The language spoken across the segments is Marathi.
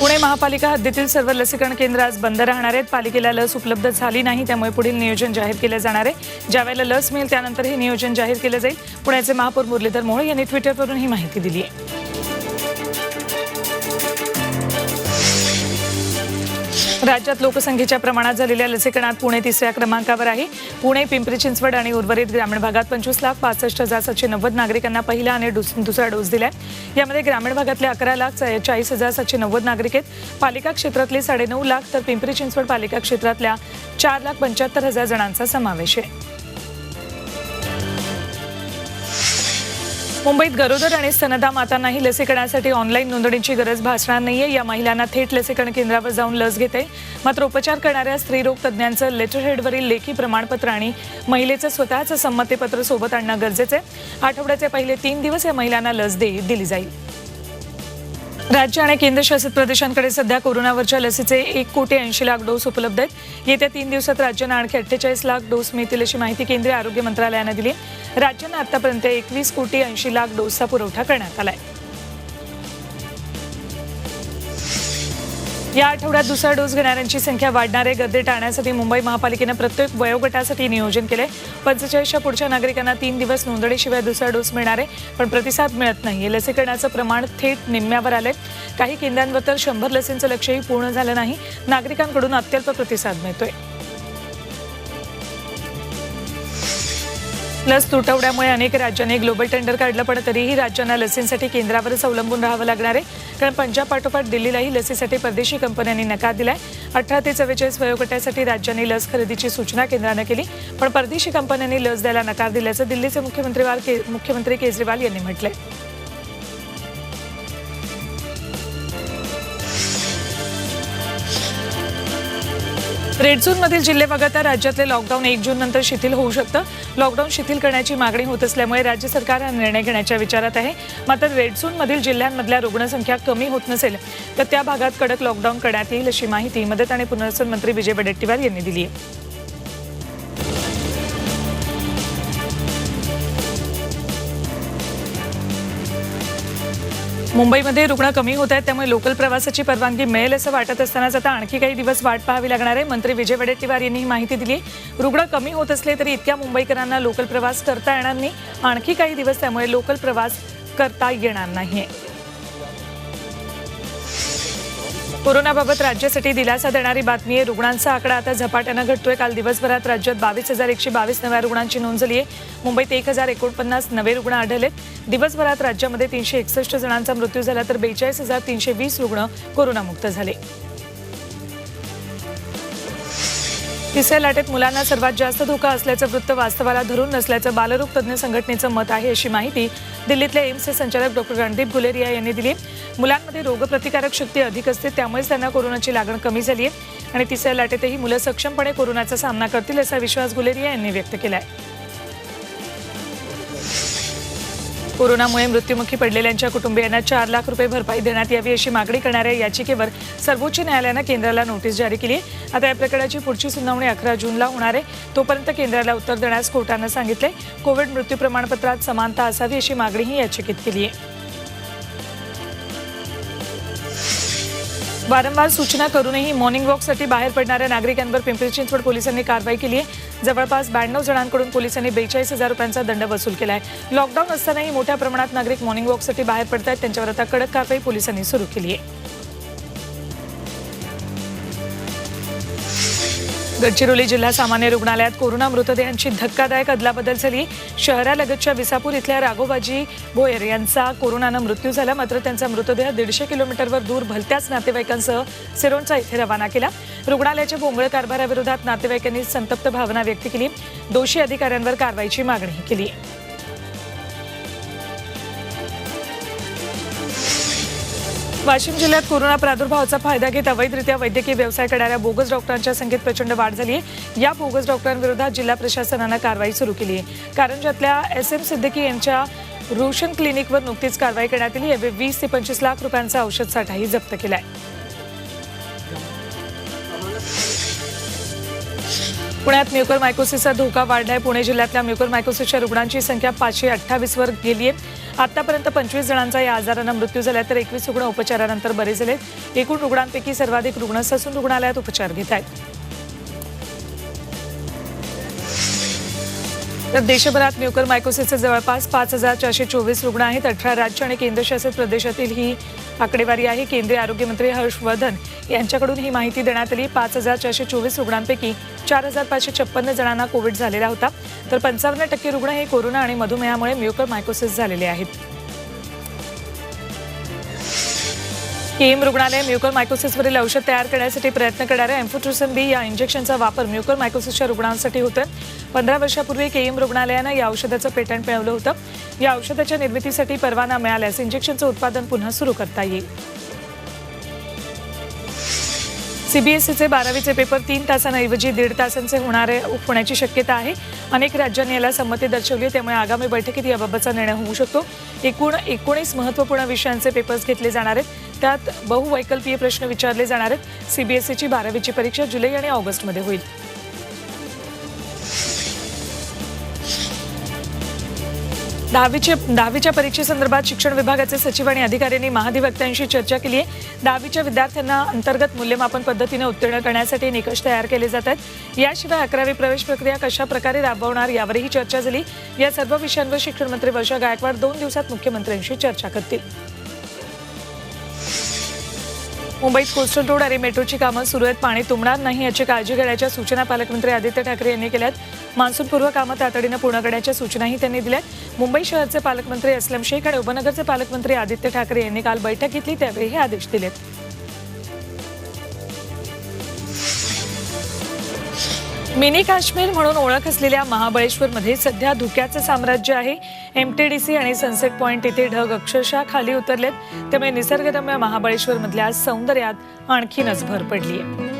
पुणे महापालिका हद्दीतील सर्व लसीकरण केंद्र आज बंद राहणार आहेत. पालिकेला लस उपलब्ध झाली नाही त्यामुळे पुढील नियोजन जाहीर केलं जाणार आहे. ज्यावेळेला लस मिळेल त्यानंतर हे नियोजन जाहीर केलं जाईल. पुण्याचे महापौर मुरलीधर मोहोळ यांनी ट्विटरवरून ही माहिती दिली आहे. राज्यात लोकसंख्येच्या प्रमाणात झालेल्या लसीकरणात पुणे तिसऱ्या क्रमांकावर आहे. पुणे पिंपरी चिंचवड आणि उर्वरित ग्रामीण भागात पंचवीस लाख पासष्ट हजार सातशे नव्वद नागरिकांना पहिला आणि दुसरा डोस दिलाय. यामध्ये ग्रामीण भागातले अकरा लाख चाळीस हजार सातशे नव्वद नागरिक आहेत. पालिका क्षेत्रातले साडेनऊ लाख तर पिंपरी चिंचवड पालिका क्षेत्रातल्या चार लाख पंच्याहत्तर हजार जणांचा समावेश आहे. मुंबईत गरोदर आणि स्तनदा मातांनाही लसीकरणासाठी ऑनलाईन नोंदणीची गरज भासणार नाहीये. या महिलांना थेट लसीकरण केंद्रावर जाऊन लस घेते. मात्र उपचार करणाऱ्या स्त्रीरोग तज्ज्ञांचं लेटरहेडवरील लेखी प्रमाणपत्र आणि महिलेचं स्वतःचं संमतीपत्र सोबत आणणं गरजेचं आहे. आठवड्याचे पहिले तीन दिवस या महिलांना लस दिली जाईल. राज्य आणि केंद्रशासित प्रदेशांकडे सध्या कोरोनावरच्या लसीचे एक कोटी ऐंशी लाख डोस उपलब्ध आहेत. येत्या तीन दिवसात राज्यांना आणखी अठ्ठेचाळीस लाख डोस मिळतील अशी माहिती केंद्रीय आरोग्य मंत्रालयानं दिली राज्यांना आतापर्यंत एकवीस कोटी ऐंशी लाख डोसचा पुरवठा करण्यात आला आहे. या आठवड्यात दुसरा डोस घेणाऱ्यांची संख्या वाढणारे गर्दी टाळण्यासाठी मुंबई महापालिकेनं प्रत्येक वयोगटासाठी नियोजन केले. पंचेचाळीसच्या पुढच्या नागरिकांना तीन दिवस नोंदणीशिवाय दुसरा डोस मिळणार आहे पण प्रतिसाद मिळत नाही. लसीकरणाचं प्रमाण थेट निम्म्यावर आले काही केंद्रांवर तर शंभर लसींचं लक्ष्यही पूर्ण झालं नाही. नागरिकांकडून अत्यल्प प्रतिसाद मिळतोय. लस तुटवड्यामुळे अनेक राज्यांनी ग्लोबल टेंडर काढलं पण तरीही राज्यांना लसींसाठी केंद्रावरच अवलंबून राहावं लागणार आहे. कारण पंजाबपाठोपाठ दिल्लीलाही लसीसाठी परदेशी कंपन्यांनी नकार दिलाय. अठरा ते चव्वेचाळीस वयोगटासाठी राज्यांनी लस खरेदीची सूचना केंद्रानं केली पण परदेशी कंपन्यांनी लस द्यायला नकार दिल्याचं दिल्लीचे मुख्यमंत्री के- मुख्यमंत्री केजरीवाल यांनी म्हटलंय. रेड झोनमधील जिल्हे वगळता राज्यातले लॉकडाऊन एक जून नंतर शिथिल होऊ शकतं. लॉकडाऊन शिथिल करण्याची मागणी होत असल्यामुळे राज्य सरकार हा निर्णय घेण्याच्या विचारात आहे. मात्र रेड झोनमधील जिल्ह्यांमधल्या रुग्णसंख्या कमी होत नसेल तर त्या भागात कडक लॉकडाऊन करण्यात येईल अशी माहिती मदत आणि पुनर्वसन मंत्री विजय वडेट्टीवार यांनी दिली आहे. मुंबईमध्ये रुग्ण कमी होत आहेत त्यामुळे लोकल प्रवासाची परवानगी मिळेल असं वाटत असतानाच आता आणखी काही दिवस वाट पाहावी लागणार आहे. मंत्री विजय वडेट्टीवार यांनी ही माहिती दिली रुग्ण कमी होत असले तरी इतक्या मुंबईकरांना लोकल प्रवास करता येणार नाही. आणखी काही दिवस त्यामुळे लोकल प्रवास करता येणार नाही कोरोनाबाबत राज्यासाठी दिलासा देणारी बातमी आहे. रुग्णांचा आकडा आता झपाट्यानं घटतोय. काल दिवसभरात राज्यात बावीस हजार एकशे बावीस नव्या रुग्णांची नोंद झाली आहे. मुंबईत एक हजार एकोणपन्नास नवे रुग्ण आढळलेत. दिवसभरात राज्यामध्ये तीनशे एकसष्ट जणांचा मृत्यू झाला तर बेचाळीस हजार तीनशे वीस रुग्ण कोरोनामुक्त झाले. तिसऱ्या लाटेत मुलांना सर्वात जास्त धोका असल्याचं वृत्त वास्तवाला धरून नसल्याचं बालरोग तज्ज्ञ संघटनेचं मत आहे अशी माहिती दिल्लीतल्या एम्सचे संचालक डॉक्टर रणदीप गुलेरिया यांनी दिली. मुलांमध्ये रोगप्रतिकारक शक्ती अधिक असते त्यामुळेच त्यांना कोरोनाची लागण कमी झाली आहे आणि तिसऱ्या लाटेतही मुलं सक्षमपणे कोरोनाचा सामना करतील असा विश्वास गुलेरिया यांनी व्यक्त केला आहे कोरोनामुळे मृत्युमुखी पडलेल्यांच्या कुटुंबियांना चार लाख रुपये भरपाई देण्यात यावी अशी मागणी करणाऱ्या याचिकेवर सर्वोच्च न्यायालयानं केंद्राला नोटीस जारी केली आहे. आता या प्रकरणाची पुढची सुनावणी अकरा जूनला होणार आहे. तोपर्यंत केंद्राला उत्तर देण्यास कोर्टानं सांगितले कोविड मृत्यू प्रमाणपत्रात समानता असावी अशी मागणीही याचिकेत केली आहे. वारंवार सूचना करूनही मॉर्निंग वॉकसाठी बाहेर पडणाऱ्या नागरिकांवर पिंपरी चिंचवड पोलिसांनी कारवाई केली आहे. जवळपास ब्याण्णव जणांकडून पोलिसांनी बेचाळीस हजार रुपयांचा दंड वसूल केला आहे. लॉकडाऊन असतानाही मोठ्या प्रमाणात नागरिक मॉर्निंग वॉकसाठी बाहेर पडत आहेत त्यांच्यावर आता कडक कारवाई पोलिसांनी सुरू केली आहे. गडचिरोली जिल्हा सामान्य रुग्णालयात कोरोना मृतदेहांची धक्कादायक अदलाबदल झाली. शहरालगतच्या विसापूर इथल्या राघोबाजी भोयर यांचा कोरोनानं मृत्यू झाला. मात्र त्यांचा मृतदेह दीडशे किलोमीटरवर दूर भलत्याच नातेवाईकांसह सिरोंचा इथे रवाना केला. रुग्णालयाच्या भोंगळ कारभाराविरोधात नातेवाईकांनी संतप्त भावना व्यक्त केली. दोषी अधिकाऱ्यांवर कारवाईची मागणी केली. वाशिम जिल्ह्यात कोरोना प्रादुर्भावाचा फायदा घेत अवैधरित्या वैद्यकीय व्यवसाय करणाऱ्या बोगस डॉक्टरांच्या संख्येत प्रचंड वाढ झाली आहे. या बोगस डॉक्टरांविरोधात जिल्हा प्रशासनानं कारवाई सुरू केली आहे. कारंजातल्या एस एम सिद्दीकी यांच्या रोशन क्लिनिकवर नुकतीच कारवाई करण्यात आली यावेळी वीस ते पंचवीस लाख रुपयांचा औषध साठाही जप्त केला आहे पुण्यात म्युकर मायकोसिसचा धोका वाढलाय. पुणे जिल्ह्यातल्या म्युकर मायकोसिसच्या रुग्णांची संख्या पाचशे अठ्ठावीसवर गेली आहे. आतापर्यंत पंचवीस जणांचा या आजारानं मृत्यू झाला तर एकवीस रुग्ण उपचारानंतर बरे झाले एकूण रुग्णांपैकी सर्वाधिक रुग्ण ससून रुग्णालयात उपचार घेत आहेत. तर देशभरात म्युकर मायकोसिसचे जवळपास पाच हजार चारशे चोवीस रुग्ण आहेत. अठरा राज्य आणि केंद्रशासित प्रदेशातील ही आकडेवारी आहे. केंद्रीय आरोग्यमंत्री हर्षवर्धन यांच्याकडून ही माहिती देण्यात आली. पाच हजार चारशे चोवीस रुग्णांपैकी चार हजार पाचशे छप्पन्न जणांना कोविड झालेला होता. तर पंचावन्न टक्के रुग्ण हे कोरोना आणि मधुमेहामुळे म्युकर मायकोसिस झालेले आहेत. केएम रुग्णालय म्युकर मायकोसिसवरील औषध तयार करण्यासाठी प्रयत्न करणाऱ्या एम्फोट्रुसन बी या इंजेक्शनचा वापर म्युकर मायकोसिसच्या रुग्णांसाठी होतं पंधरा वर्षापूर्वी केएम रुग्णालयानं या औषधाचं पेटंट मिळवलं होतं. या औषधाच्या निर्मितीसाठी परवाना मिळाल्यास इंजेक्शनचं उत्पादन पुन्हा सुरू करता येईल. सीबीएसईचे बारावीचे पेपर तीन तासांऐवजी दीड तासांचे होणारे होण्याची शक्यता आहे. अनेक राज्यांनी याला संमती दर्शवली त्यामुळे आगामी बैठकीत याबाबतचा निर्णय होऊ शकतो. एकूण एकोणीस महत्त्वपूर्ण विषयांचे पेपर्स घेतले जाणार आहेत. त्यात बहुवैकल्पीय प्रश्न विचारले जाणार आहेत. सीबीएसईची बारावीची परीक्षा जुलै आणि ऑगस्टमध्ये होईल. दहावीच्या दहावीच्या परीक्षेसंदर्भात शिक्षण विभागाचे सचिव आणि अधिकाऱ्यांनी महाधिवक्त्यांशी चर्चा केली आहे. दहावीच्या विद्यार्थ्यांना अंतर्गत मूल्यमापन पद्धतीने उत्तीर्ण करण्यासाठी निकष तयार केले जात आहेत. याशिवाय अकरावी प्रवेश प्रक्रिया कशा प्रकारे राबवणार यावरही चर्चा झाली. या सर्व विषयांवर शिक्षण मंत्री वर्षा गायकवाड दोन दिवसात मुख्यमंत्र्यांशी चर्चा करतील. मुंबईत कोस्टल रोड आणि मेट्रोची कामं सुरू आहेत पाणी तुंबणार नाही याची काळजी घेण्याच्या सूचना पालकमंत्री आदित्य ठाकरे यांनी केल्यात. मान्सूनपूर्व कामं तातडीनं पूर्ण करण्याच्या सूचनाही त्यांनी दिल्यात. मुंबई शहरचे पालकमंत्री असलम शेख आणि उपनगरचे पालकमंत्री आदित्य ठाकरे यांनी काल बैठक घेतली त्यावेळी हे आदेश दिलेत. मिनी काश्मीर म्हणून ओळख असलेल्या महाबळेश्वरमध्ये सध्या धुक्याचं साम्राज्य आहे. एमटीडीसी आणि सनसेट पॉईंट इथे ढग अक्षरशः खाली उतरलेत. त्यामुळे निसर्गरम्य महाबळेश्वरमधल्या सौंदर्यात आणखीनच भर पडली आहे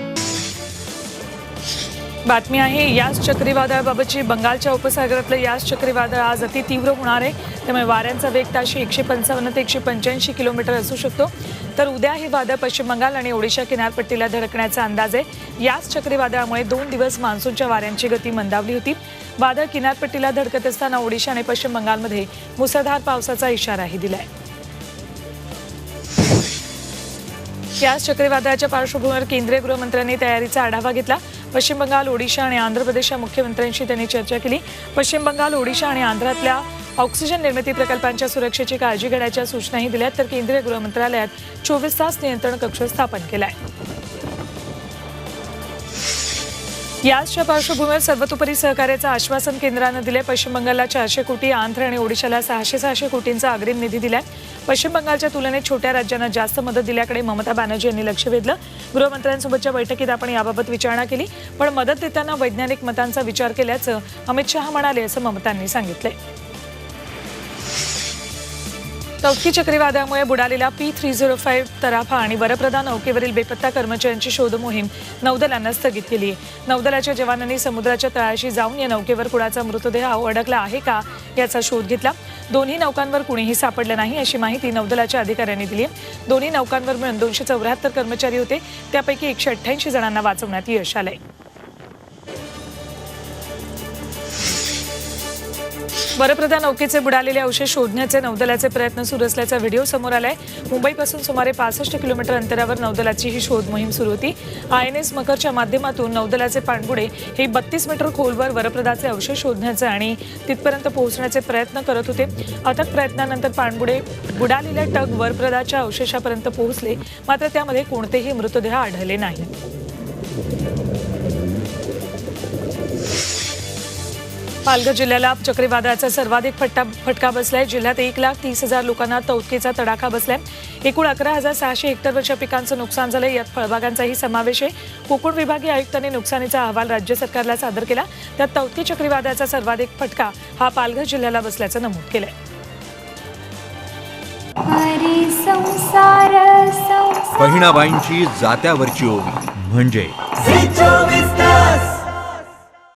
बातमी आहे याच चक्रीवादळाबाबतची बंगालच्या उपसागरातलं याच चक्रीवादळ आज अति तीव्र होणार आहे. त्यामुळे वाऱ्यांचा वेग ताशी एकशे पंचावन्न ते एकशे पंच्याऐंशी किलोमीटर असू शकतो. तर उद्या हे वादळ पश्चिम बंगाल आणि ओडिशा किनारपट्टीला धडकण्याचा अंदाज आहे. याच चक्रीवादळामुळे दोन दिवस मान्सूनच्या वाऱ्यांची गती मंदावली होती. वादळ किनारपट्टीला धडकत असताना ओडिशा आणि पश्चिम बंगालमध्ये मुसळधार पावसाचा इशाराही दिलाय. याच चक्रीवादळाच्या पार्श्वभूमीवर केंद्रीय गृहमंत्र्यांनी तयारीचा आढावा घेतला. पश्चिम बंगाल ओडिशा आणि आंध्र प्रदेशच्या मुख्यमंत्र्यांशी त्यांनी चर्चा केली. पश्चिम बंगाल ओडिशा आणि आंध्रातल्या ऑक्सिजन निर्मिती प्रकल्पांच्या सुरक्षेची काळजी घेण्याच्या सूचनाही दिल्यात तर केंद्रीय गृह मंत्रालयात चोवीस तास नियंत्रण कक्ष स्थापन केलाय. याचच्या पार्श्वभूमीवर सर्वतोपरी सहकार्याचं आश्वासन केंद्रानं दिले पश्चिम बंगालला चारशे कोटी आंध्र आणि ओडिशाला सहाशे सहाशे कोटींचा अग्रिम निधी दिलाय. पश्चिम बंगालच्या तुलनेत छोट्या राज्यांना जास्त मदत दिल्याकडे ममता बॅनर्जी यांनी लक्ष वेधलं. गृहमंत्र्यांसोबतच्या बैठकीत आपण याबाबत विचारणा केली पण मदत देताना वैज्ञानिक मतांचा विचार केल्याचं अमित शहा म्हणाले असं ममतांनी सांगितलंय. तौकी चक्रीवादळामुळे बुडालेला पी थ्री झिरो फाईव्ह तराफा आणि वरप्रधान नौकेवरील बेपत्ता कर्मचाऱ्यांची शोध मोहीम नौदलानं स्थगित केली आहे. नौदलाच्या जवानांनी समुद्राच्या तळाशी जाऊन या नौकेवर कुणाचा मृतदेह अडकला आहे का याचा शोध घेतला. दोन्ही नौकांवर कुणीही सापडलं नाही अशी माहिती नौदलाच्या अधिकाऱ्यांनी दिली आहे. दोन्ही नौकांवर मिळून दोनशे चौऱ्याहत्तर कर्मचारी होते. त्यापैकी एकशे अठ्ठ्याऐंशी जणांना वाचवण्यात यश आलंय. वरप्रधान नौकेचे बुडालेले अवशेष शोधण्याचे नौदलाचे प्रयत्न सुरू असल्याचा व्हिडिओ समोर आलाय. मुंबईपासून सुमारे पासष्ट किलोमीटर अंतरावर नौदलाची ही शोध मोहीम सुरू होती. आय एन एस मकरच्या माध्यमातून नौदलाचे पाणबुडे हे बत्तीस मीटर खोलवर वरप्रदाचे अवशेष शोधण्याचे आणि तिथपर्यंत पोहोचण्याचे प्रयत्न करत होते. अथक प्रयत्नानंतर पाणबुडे बुडालेल्या टग वरप्रदाच्या अवशेषापर्यंत पोहोचले. मात्र त्यामध्ये कोणतेही मृतदेह आढळले नाही. पालघर जिल्ह्याला चक्रीवादळाचा सर्वाधिक फटका फटका बसलाय. जिल्ह्यात एक लाख तीस हजार लोकांना तौतकेचा तडाखा बसलाय. एकूण अकरा हजार सहाशे हेक्टरवरच्या पिकांचं नुकसान झालंय. यात फळबागांचाही समावेश आहे. कोकण विभागीय आयुक्तांनी नुकसानीचा अहवाल राज्य सरकारला सादर केला. त्यात तौतकी चक्रीवादळाचा सर्वाधिक फटका हा पालघर जिल्ह्याला बसल्याचं नमूद केलंय. बहिणाबाईंची जात्यावरची ओवी. म्हणजे